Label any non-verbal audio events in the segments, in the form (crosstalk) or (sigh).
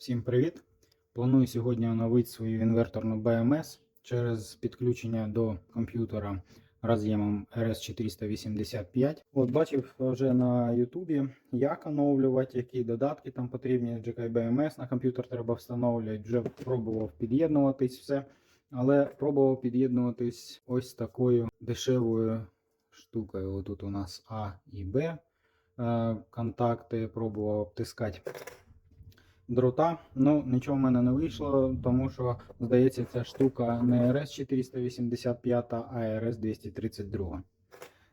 Всім привіт! Планую сьогодні оновити свою інверторну BMS через підключення до комп'ютера роз'ємом RS485. От бачив вже на Ютубі, як оновлювати, які додатки там потрібні. GK BMS на комп'ютер треба встановлювати. Вже пробував під'єднуватись все, але пробував під'єднуватись ось такою дешевою штукою. Отут у нас А і Б е, контакти, пробував обтискати дрота. Ну, нічого в мене не вийшло, тому що, здається, ця штука не RS485, а RS232.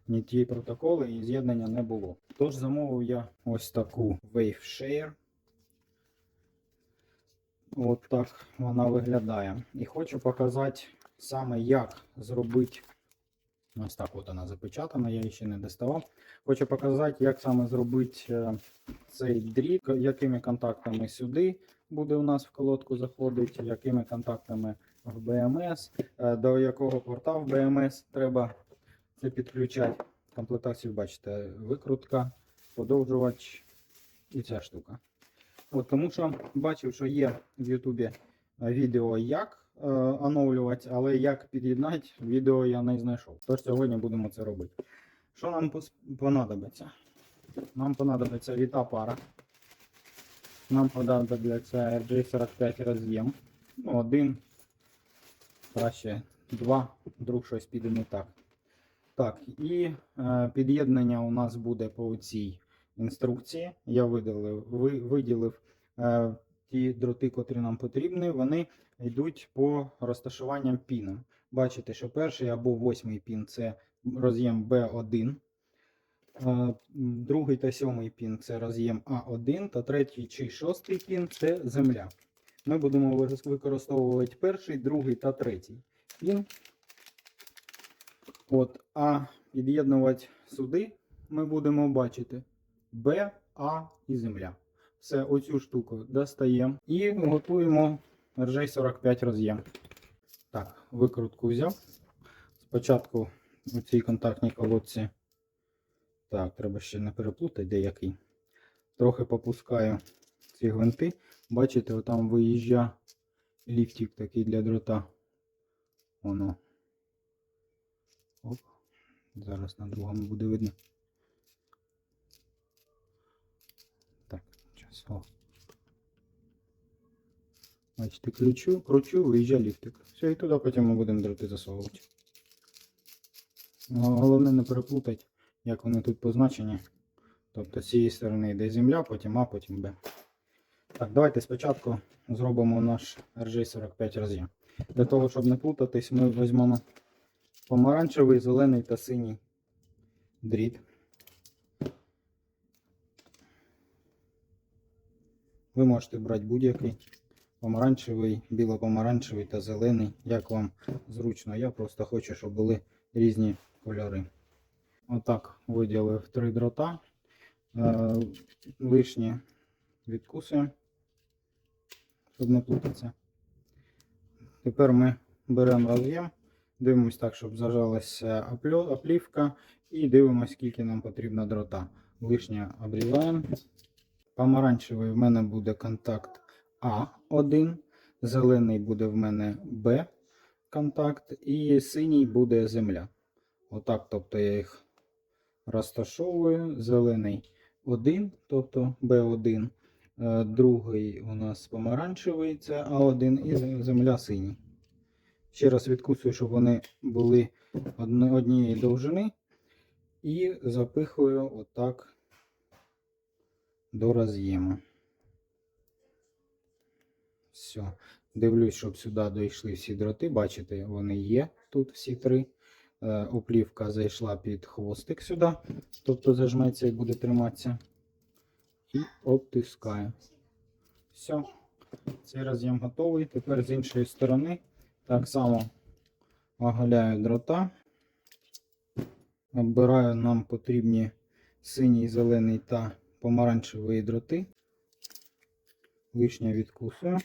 Ні ті протоколи і з'єднання не було. Тож замовив я ось таку WaveShare. От так вона виглядає. І хочу показати саме, як зробити. Ось так от вона запечатана, я її ще не доставав. Хочу показати, як саме зробити е, цей дріт, якими контактами сюди буде у нас в колодку заходити, якими контактами в BMS, е, до якого порта в BMS треба це підключати. Комплектацію бачите, викрутка, подовжувач і ця штука. От, тому що бачив, що є в Ютубі відео, як е, оновлювати, але як під'єднати, відео я не знайшов. Тож сьогодні будемо це робити. Що нам понадобиться? Нам понадобиться віта пара. Нам понадобиться RJ45 роз'єм. Ну, один, краще два, вдруг щось піде не так. Так, і е, під'єднання у нас буде по цій інструкції. Я виділив, ви, виділив е, ті дроти, котрі нам потрібні. Вони йдуть по розташуванням піну. Бачите, що перший або восьмий пін це роз'єм B1. Е, Другий та сьомий пін це роз'єм А1, та третій чи шостий пін це земля. Ми будемо використовувати перший, другий та третій пін. От, а під'єднувати сюди ми будемо бачити Б, А і земля. Все, оцю штуку достаємо і готуємо RJ45 роз'єм. Так, викрутку взяв. Спочатку у цій контактній колодці. Так, треба ще не переплутати деякий. Трохи попускаю ці гвинти. Бачите, отам виїжджа ліфтик такий для дрота. Воно. Оп. Зараз на другому буде видно. Так, О. Бачите, ключу, кручу, виїжджа ліфтик. Все, і туди потім ми будемо дроти засовувати. Головне не переплутати, як вони тут позначені. Тобто з цієї сторони йде земля, потім А, потім Б. Так, давайте спочатку зробимо наш RJ45 роз'єм. Для того, щоб не плутатись, ми візьмемо помаранчевий, зелений та синій дріт. Ви можете брати будь-який помаранчевий, біло-помаранчевий та зелений, як вам зручно. Я просто хочу, щоб були різні кольори. Отак виділив три дрота. Е, лишні відкусуємо, щоб не плутатися. Тепер ми беремо роз'єм, дивимось так, щоб зажалася оплівка, і дивимося, скільки нам потрібно дрота. Лишнє обрізаємо. Помаранчевий в мене буде контакт А1, зелений буде в мене Б контакт, і синій буде земля. Отак, тобто я їх розташовую. Зелений 1, тобто Б1. Е, Другий у нас помаранчевий, це А1 і земля синій. Ще раз відкусую, щоб вони були однієї довжини. І запихую отак до роз'єму. Все. Дивлюсь, щоб сюди дійшли всі дроти. Бачите, вони є тут всі три. Е, Оплівка зайшла під хвостик сюди, тобто зажметься і буде триматися. І обтискаю. Все. Цей роз'єм готовий. Тепер з іншої сторони так само оголяю дрота. Обираю нам потрібні синій, зелений та помаранчеві дроти. Лишнє відкусую.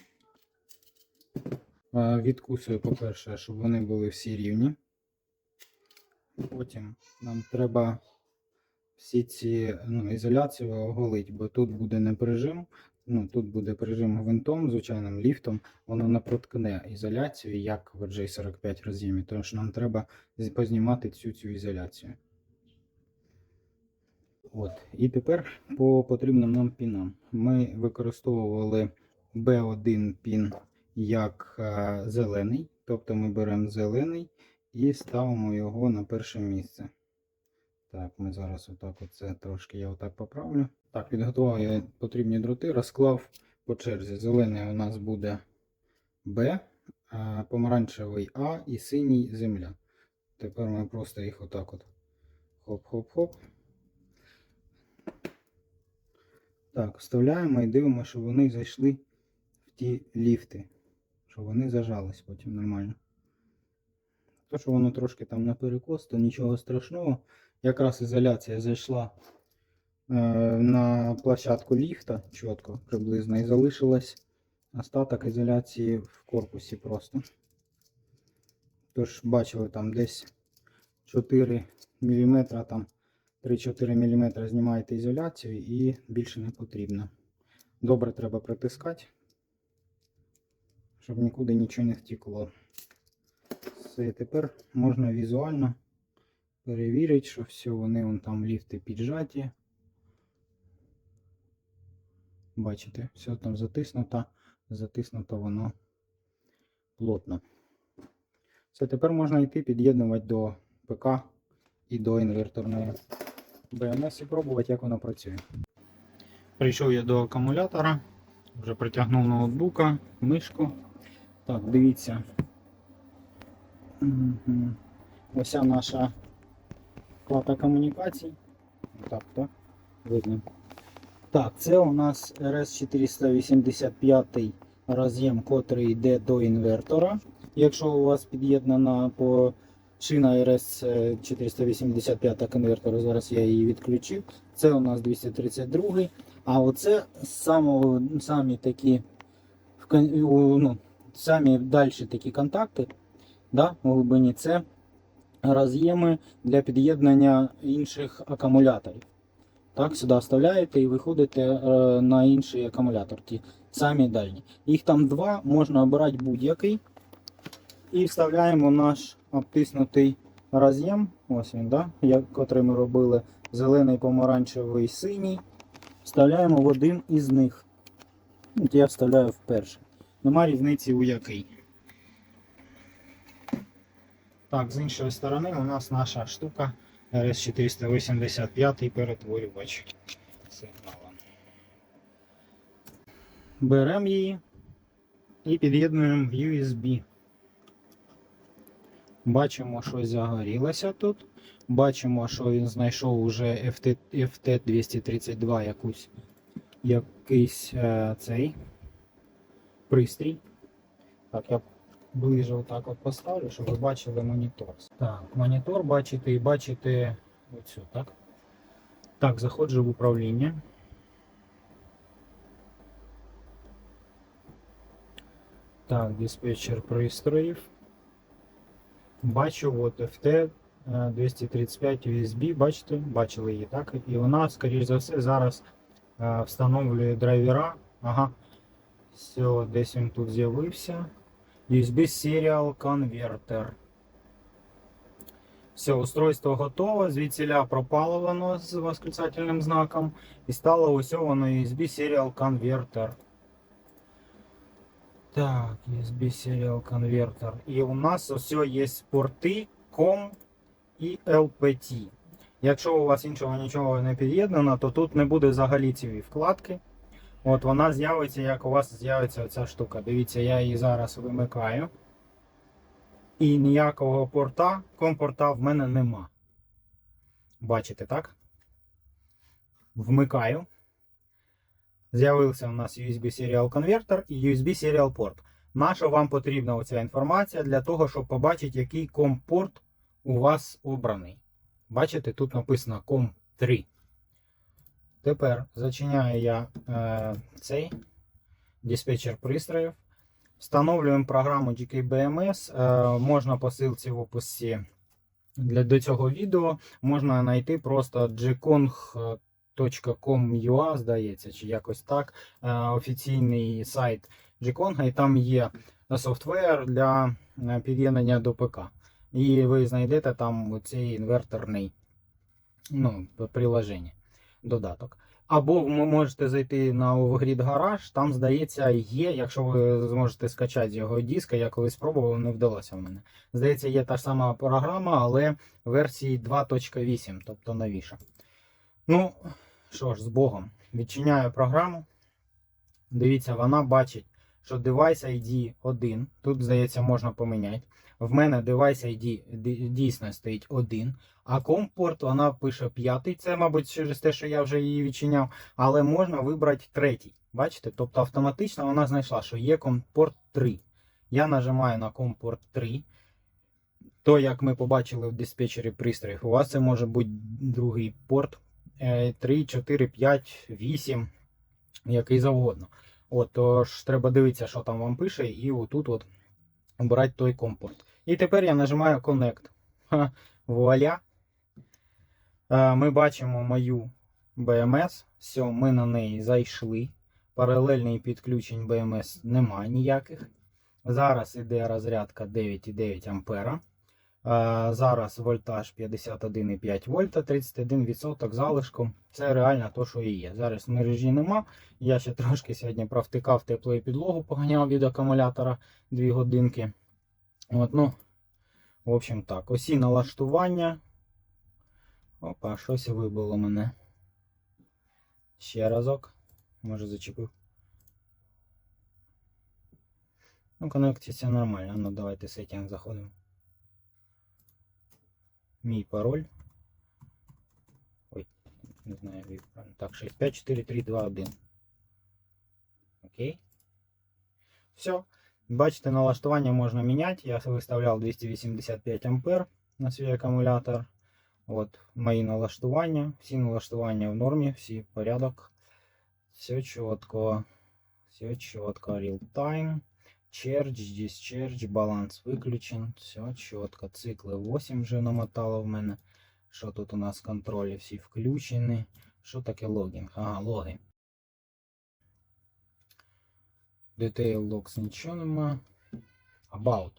Відкусую, по-перше, щоб вони були всі рівні. Потім нам треба всі ці ну, ізоляцію оголити, бо тут буде не прижим. ну, тут буде прижим гвинтом, звичайним ліфтом, воно не проткне ізоляцію, як в RJ45 роз'ємі. Тож нам треба познімати цю цю ізоляцію. От. І тепер по потрібним нам пінам. Ми використовували B1 пін як е, зелений, тобто ми беремо зелений і ставимо його на перше місце. Так, ми зараз отак оце трошки я отак поправлю. Так, підготував я потрібні дроти, розклав по черзі. Зелений у нас буде Б, а помаранчевий А і синій земля. Тепер ми просто їх отак от хоп-хоп-хоп. Так, вставляємо і дивимося, щоб вони зайшли в ті ліфти. Щоб вони зажались потім нормально. То, що воно трошки там на перекос, то нічого страшного. Якраз ізоляція зайшла е, на площадку ліфта чітко приблизно і залишилась остаток ізоляції в корпусі просто. Тож бачили там десь 4 мм, там 3-4 мм знімаєте ізоляцію і більше не потрібно. Добре треба притискати, щоб нікуди нічого не втікло. Все, тепер можна візуально перевірити, що все, вони вон там ліфти піджаті. Бачите, все там затиснуто, затиснуто воно плотно. Все, тепер можна йти під'єднувати до ПК і до інверторної БМС і пробувати, як воно працює. Прийшов я до акумулятора, вже притягнув ноутбука, мишку. Так, дивіться. Мгм. Ось наша плата комунікацій. Так, так, видно. Так, це у нас RS485 роз'єм, котрий йде до інвертора. Якщо у вас під'єднана по шина RS485 конвертора, зараз я її відключив. Це у нас 232. А оце самого, самі такі ну, самі далі такі контакти да, у глибині це роз'єми для під'єднання інших акумуляторів. Так, сюди вставляєте і виходите е, на інший акумулятор, ті самі дальні. Їх там два, можна обирати будь-який. І вставляємо наш обтиснутий роз'єм, ось він, да, як, котрий ми робили, зелений, помаранчевий, синій. Вставляємо в один із них. От я вставляю в перший. Нема різниці у який. Так, з іншої сторони у нас наша штука RS485 перетворювач сигнала. Беремо її і під'єднуємо в USB. Бачимо, що загорілося тут. Бачимо, що він знайшов уже FT, FT232 якусь, якийсь е, цей пристрій. Так, я ближе отак от поставлю, щоб ви бачили монітор. Так, монітор бачите і бачите оцю, так? Так, заходжу в управління. Так, диспетчер пристроїв. Бачу, от FT е, 235 USB, бачите, бачили її, так? І вона, скоріш за все, зараз е, встановлює драйвера. Ага. Все, десь він тут з'явився. USB Serial Converter. Все, устройство готове. Звідсіля пропало воно з восклицательним знаком. І стало ось воно USB Serial Converter. Так, USB Serial Converter. І у нас ось є порти COM і LPT. Якщо у вас іншого нічого не під'єднано, то тут не буде взагалі цієї вкладки. От вона з'явиться, як у вас з'явиться ця штука. Дивіться, я її зараз вимикаю. І ніякого порта, компорта в мене нема. Бачите, так? Вмикаю. З'явився у нас USB Serial Converter і USB Serial Port. Наша вам потрібна оця інформація для того, щоб побачити, який COM-порт у вас обраний. Бачите, тут написано COM3. Тепер зачиняю я е, цей диспетчер пристроїв. Встановлюємо програму GKBMS. Е, можна по ссылці в описі для, до цього відео. Можна знайти просто Gkong .com.ua, здається, чи якось так. е, Офіційний сайт Gkonga, і там є софтвер для е, під'єднання до ПК. І ви знайдете там цей інверторний ну, приложення, додаток. Або ви можете зайти на Overgrid Garage, там, здається, є, якщо ви зможете скачати з його диска, я колись спробував, не вдалося в мене. Здається, є та ж сама програма, але версії 2.8, тобто новіша. Ну, що ж, з Богом. Відчиняю програму. Дивіться, вона бачить, що Device ID 1. Тут, здається, можна поміняти. В мене Device ID дійсно стоїть 1. А компорт вона пише 5. Це, мабуть, через те, що я вже її відчиняв. Але можна вибрати третій. Бачите? Тобто автоматично вона знайшла, що є компорт 3. Я нажимаю на компорт 3. То, як ми побачили в диспетчері пристроїв, у вас це може бути другий порт 3, 4, 5, 8, який завгодно. От, тож треба дивитися, що там вам пише, і отут от обирати той компорт. І тепер я нажимаю Connect. Вуаля. Е, Ми бачимо мою BMS. Все, ми на неї зайшли. Паралельних підключень BMS немає ніяких. Зараз іде розрядка 9,9 ампера. Е, Зараз вольтаж 51,5 вольта, 31% залишком. Це реально то, що і є. Зараз мережі нема. Я ще трошки сьогодні провтикав теплою підлогу, поганяв від акумулятора 2 годинки. От, ну, в общем так. Усі налаштування. Опа, щось вибило мене. Ще разок. Може зачепив. Ну, коннектиться нормально. Ну, давайте сеттинг заходимо. Мій пароль. Ой, не знаю, як правильно. Так, 654321. Окей. Все. Бачите, налаштування можна міняти. Я виставляв 285 ампер на свій акумулятор. От мої налаштування. Всі налаштування в нормі, всі порядок. Все чітко. Все чітко. Real time. Charge, discharge, баланс виключен. Все чітко. Цикли 8 вже намотало в мене. Що тут у нас контролі всі включені. Що таке логінг? Ага, логи. Detail logs нічого нема. About.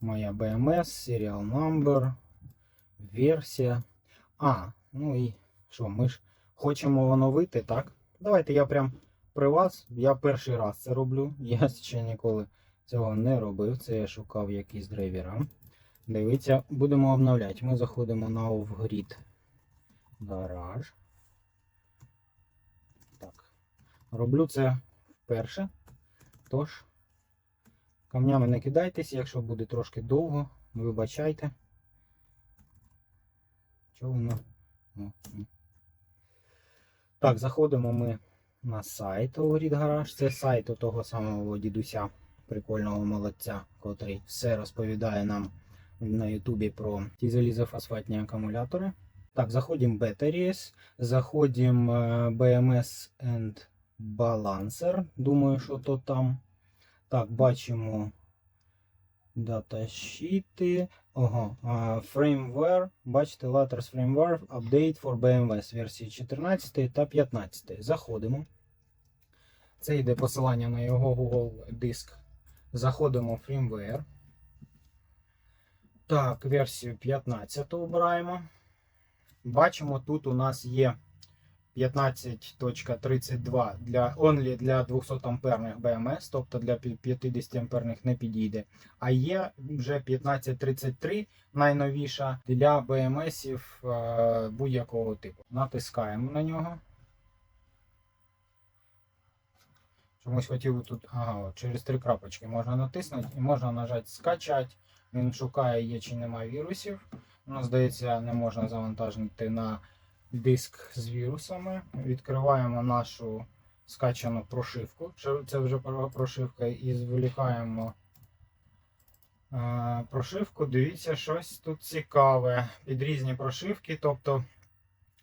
Моя BMS, serial number, версія. А, ну і що, ми ж хочемо оновити, так? Давайте я прям при вас. Я перший раз це роблю. (laughs) Я ще ніколи цього не робив. Це я шукав якісь драйвера. Дивіться, будемо обновляти. Ми заходимо на Off-Grid гараж. Так. Роблю це вперше. Тож, камнями не кидайтесь, якщо буде трошки довго, вибачайте. Чого воно? Так, заходимо ми на сайт Off-Grid Garage. Це сайт того самого дідуся, прикольного молодця, котрий все розповідає нам на Ютубі про ті залізофосфатні акумулятори. Так, заходимо Batteries, заходимо е, BMS and Balancer. Думаю, що то там. Так, бачимо даташіти. Ого, а, Firmware. Бачите, Laters Firmware Update for BMS версії 14 та 15. Заходимо. Це йде посилання на його Google диск. Заходимо в Firmware. Так, версію 15 обираємо. Бачимо, тут у нас є 15.32 для only для 200 амперних BMS, тобто для 50 амперних не підійде. А є вже 1533 найновіша для BMS е, будь-якого типу. Натискаємо на нього. Чомусь хотів тут, ага, через три крапочки можна натиснути і можна нажати скачати. Він шукає, є чи немає вірусів. Ну, здається, не можна завантажити на диск з вірусами. Відкриваємо нашу скачану прошивку. Це вже про- прошивка, і зволікаємо е, прошивку. Дивіться, щось тут цікаве. Під різні прошивки, тобто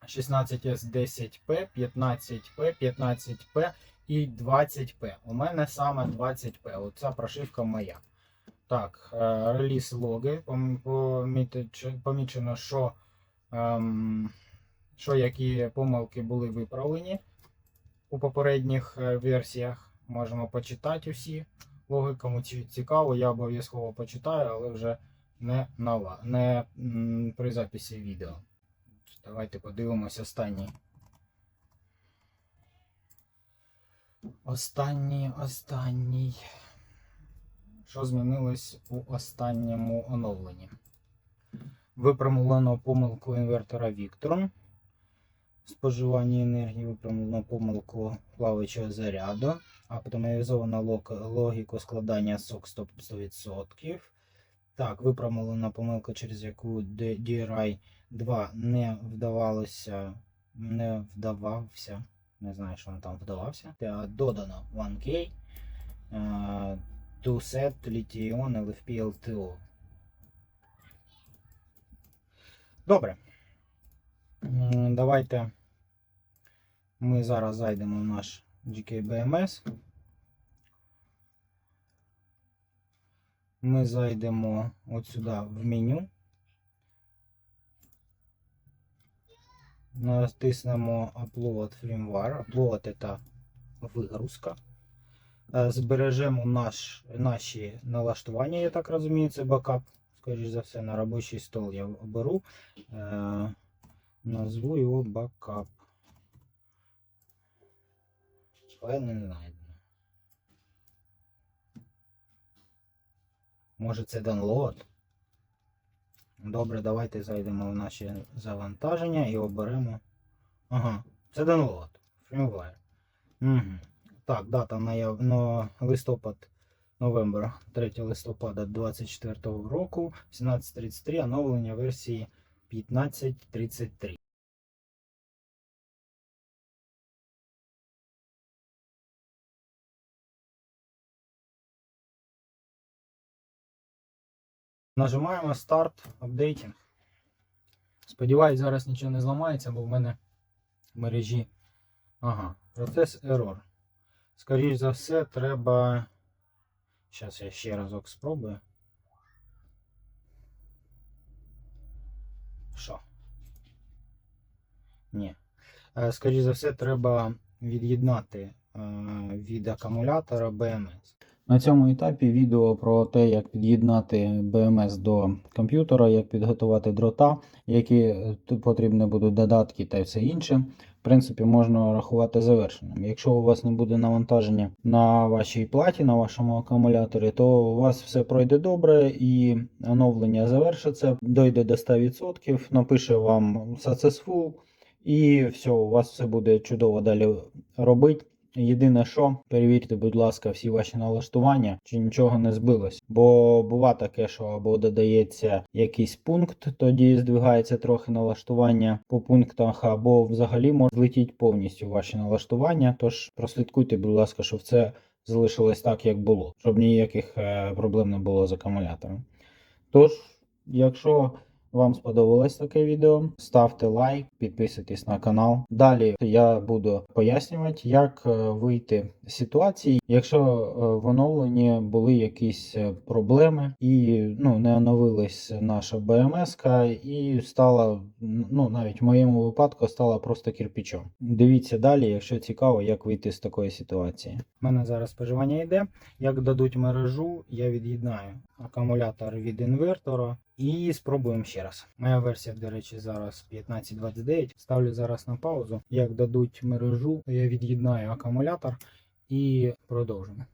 16S10P, 15P, 15P і 20P. У мене саме 20P. Оця прошивка моя. Так, е, реліз логи. Помічено, що ем, що які помилки були виправлені у попередніх е, версіях. Можемо почитати усі логи. Кому цікаво, я обов'язково почитаю, але вже не, на, не при записі відео. Давайте подивимось останній. Останній, останній. Що змінилось у останньому оновленні? Виправлено помилку інвертора Victron. Споживання енергії виправлено помилку плаваючого заряду. Оптимізовано лог- логіку складання сок 100%. Так, виправлена помилка, через яку DRI 2 не вдавалося, не вдавався. Не знаю, що він там вдавався. Додано 1K. е, To set Lithium LFP LTO. Добре. Давайте ми зараз зайдемо в наш GKBMS. Ми зайдемо от сюди в меню. Натиснемо Upload Firmware. Upload это вигрузка. Е, Збережемо наш, наші налаштування, я так розумію, це бакап. Скоріше за все, на робочий стол я оберу. Е, назву його бакап. Файл не знайдено. Може це download? Добре, давайте зайдемо в наші завантаження і оберемо. Ага, це download. Firmware. Угу. Так, дата наяв... на листопад, новембр, 3 листопада 24 року, 17.33, оновлення версії 15.33. Нажимаємо Start Updating. Сподіваюсь, зараз нічого не зламається, бо в мене в мережі. Ага, процес error. Скоріше за все, треба. Зараз я ще разок спробую. Що? Ні. Е, Скоріше за все, треба від'єднати е, від акумулятора BMS. На цьому етапі відео про те, як під'єднати BMS до комп'ютера, як підготувати дрота, які е, потрібні будуть додатки та все інше. В принципі, можна рахувати завершеним. Якщо у вас не буде навантаження на вашій платі, на вашому акумуляторі, то у вас все пройде добре і оновлення завершиться, дойде до 100%, напише вам successful, і все, у вас все буде чудово далі робити. Єдине, що перевірте, будь ласка, всі ваші налаштування, чи нічого не збилось. Бо бува таке, що або додається якийсь пункт, тоді здвигається трохи налаштування по пунктах, або взагалі може злетіти повністю ваші налаштування. Тож прослідкуйте, будь ласка, щоб це залишилось так, як було, щоб ніяких е, проблем не було з акумулятором. Тож, якщо вам сподобалось таке відео, ставте лайк, підписуйтесь на канал. Далі я буду пояснювати, як е, вийти з ситуації, якщо е, в оновленні були якісь е, проблеми і ну, не оновилась наша БМС, і стала, ну навіть в моєму випадку, стала просто кирпичом. Дивіться далі, якщо цікаво, як вийти з такої ситуації. У мене зараз споживання йде. Як дадуть мережу, я від'єднаю акумулятор від інвертора і спробуємо ще раз. Моя версія, до речі, зараз 1529. Ставлю зараз на паузу. Як дадуть мережу, то я від'єднаю акумулятор і продовжимо.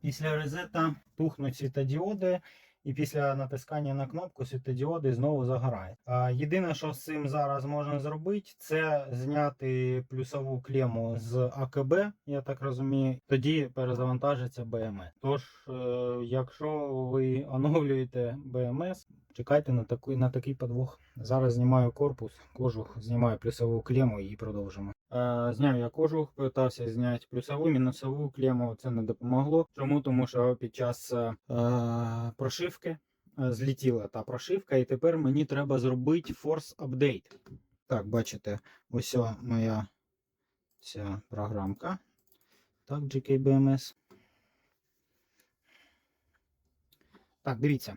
Після резета тухнуть світодіоди, і після натискання на кнопку світодіоди знову загорає. А єдине, що з цим зараз можна зробити, це зняти плюсову клему з АКБ, я так розумію. Тоді перезавантажиться БМС. Тож, е, якщо ви оновлюєте БМС, чекайте на такий, на такий подвох. Зараз знімаю корпус, кожух, знімаю плюсову клему і продовжимо. Е, зняв я кожух, питався зняти плюсову, мінусову клему. Це не допомогло. Чому? Тому що під час е, прошивки е, злетіла та прошивка, і тепер мені треба зробити force update. Так, бачите, ось моя ця програмка. Так, GKBMS. Так, дивіться.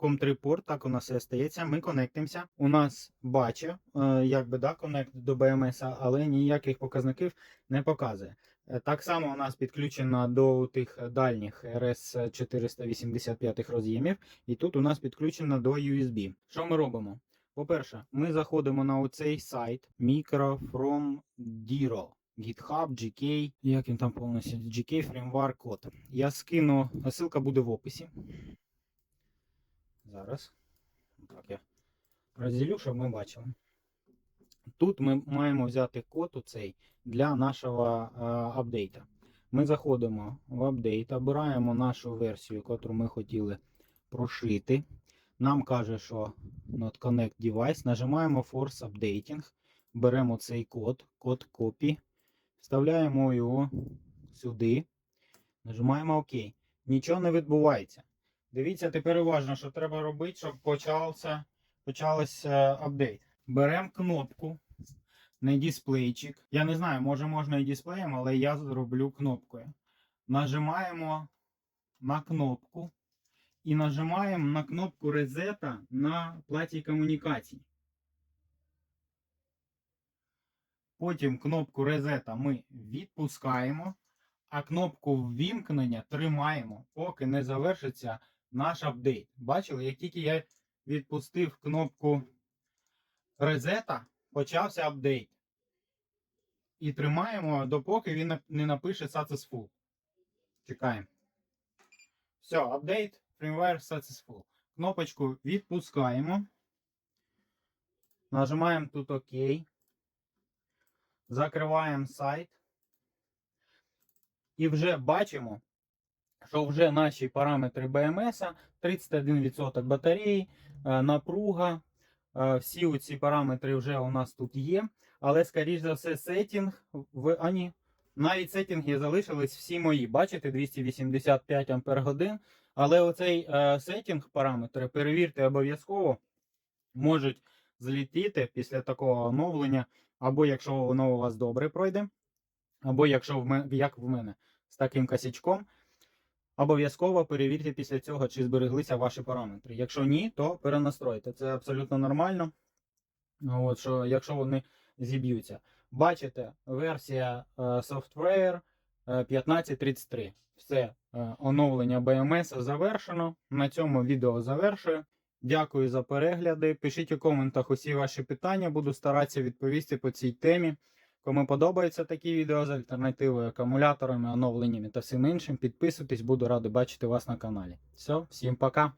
COM3 порт, так у нас і остається. Ми конектимося. У нас бачить, е, якби да, коннект до BMS, але ніяких показників не показує. Е, Так само у нас підключено до тих дальніх RS 485 роз'ємів, і тут у нас підключено до USB. Що ми робимо? По-перше, ми заходимо на оцей сайт Micro from Diro. GitHub, GK, як він там повністю GK Framework Code. Я скину, ссылка буде в описі. Зараз. Так, я розділю, щоб ми бачили. Тут ми маємо взяти код оцей для нашого апдейта. Ми заходимо в апдейт, обираємо нашу версію, яку ми хотіли прошити. Нам каже, що not connect device. Нажимаємо Force Updating. Беремо цей код, код copy, вставляємо його сюди. Нажимаємо ОК. Нічого не відбувається. Дивіться тепер уважно, що треба робити, щоб почався, почався апдейт. Беремо кнопку, не дисплейчик. Я не знаю, може можна і дисплеєм, але я зроблю кнопкою. Нажимаємо на кнопку і нажимаємо на кнопку резета на платі комунікацій. Потім кнопку резета ми відпускаємо, а кнопку ввімкнення тримаємо, поки не завершиться наш апдейт. Бачили, як тільки я відпустив кнопку резета, почався апдейт. І тримаємо, допоки він не напише Successful. Чекаємо. Все, апдейт, firmware Successful. Кнопочку відпускаємо. Нажимаємо тут ОК. Закриваємо сайт. І вже бачимо, що вже наші параметри BMS, 31% батареї, е, напруга, е, всі ці параметри вже у нас тут є. Але, скоріш за все, сетінг в а, ні, навіть сетінги залишились всі мої. Бачите, 285 Ампер годин. Але оцей е, сетінг параметри перевірте обов'язково, можуть злітіти після такого оновлення, або якщо воно у вас добре пройде, або якщо в мене, як в мене, з таким косячком. Обов'язково перевірте після цього, чи збереглися ваші параметри. Якщо ні, то перенастройте. Це абсолютно нормально. От, що, якщо вони зіб'ються. Бачите, версія е, Software е, 1533. Все, е, оновлення BMS завершено. На цьому відео завершую. Дякую за перегляди. Пишіть у коментах усі ваші питання, буду старатися відповісти по цій темі. Кому подобаються такі відео з альтернативою, акумуляторами, оновленнями та всім іншим, підписуйтесь, буду радий бачити вас на каналі. Все, всім пока!